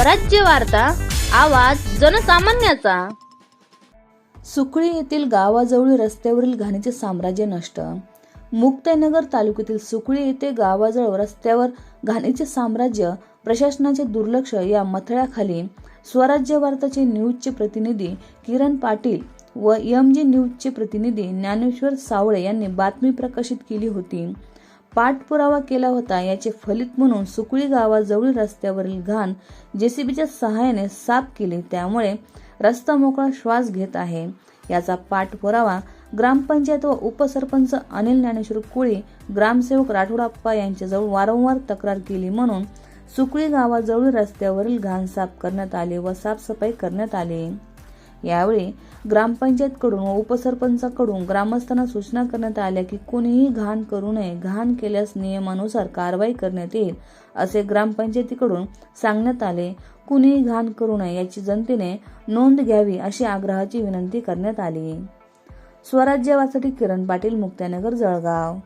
स्वराज्य वार्ता आवाज जनसामान्याचा. सुकळी येथील गावाजवळील रस्त्यावरील घाणीचे साम्राज्य नष्ट. मुक्ताईनगर तालुक्यातील सुकळी येथे गावाजवळ रस्त्यावर घाणीचे साम्राज्य प्रशासनाचे दुर्लक्ष या मथळ्याखाली स्वराज्य वार्ताचे न्यूजचे प्रतिनिधी किरण पाटील व एम जी न्यूजचे प्रतिनिधी ज्ञानेश्वर सावळे यांनी बातमी प्रकाशित केली होती. पाठपुरावा केला होता याचे फलित म्हणून सुकळी गावाजवळील रस्त्यावरील घाण जेसीबीच्या सहाय्याने साफ केले त्यामुळे रस्ता मोकळा श्वास घेत आहे. याचा पाठपुरावा ग्रामपंचायत व उपसरपंच अनिल ज्ञानेश्वर कुळी ग्रामसेवक राठोडाप्पा यांच्याजवळ वारंवार तक्रार केली म्हणून सुकळी गावाजवळील रस्त्यावरील घाण साफ करण्यात आले व साफसफाई करण्यात आली. यावेळी ग्रामपंचायतकडून व उपसरपंचाकडून ग्रामस्थांना सूचना करण्यात आल्या की कोणीही घाण करू नये घाण केल्यास नियमानुसार कारवाई करण्यात येईल असे ग्रामपंचायतीकडून सांगण्यात आले. कुणीही घाण करू नये याची जनतेने नोंद घ्यावी अशी आग्रहाची विनंती करण्यात आली. स्वराज्यवासाठी किरण पाटील मुक्त्यानगर जळगाव.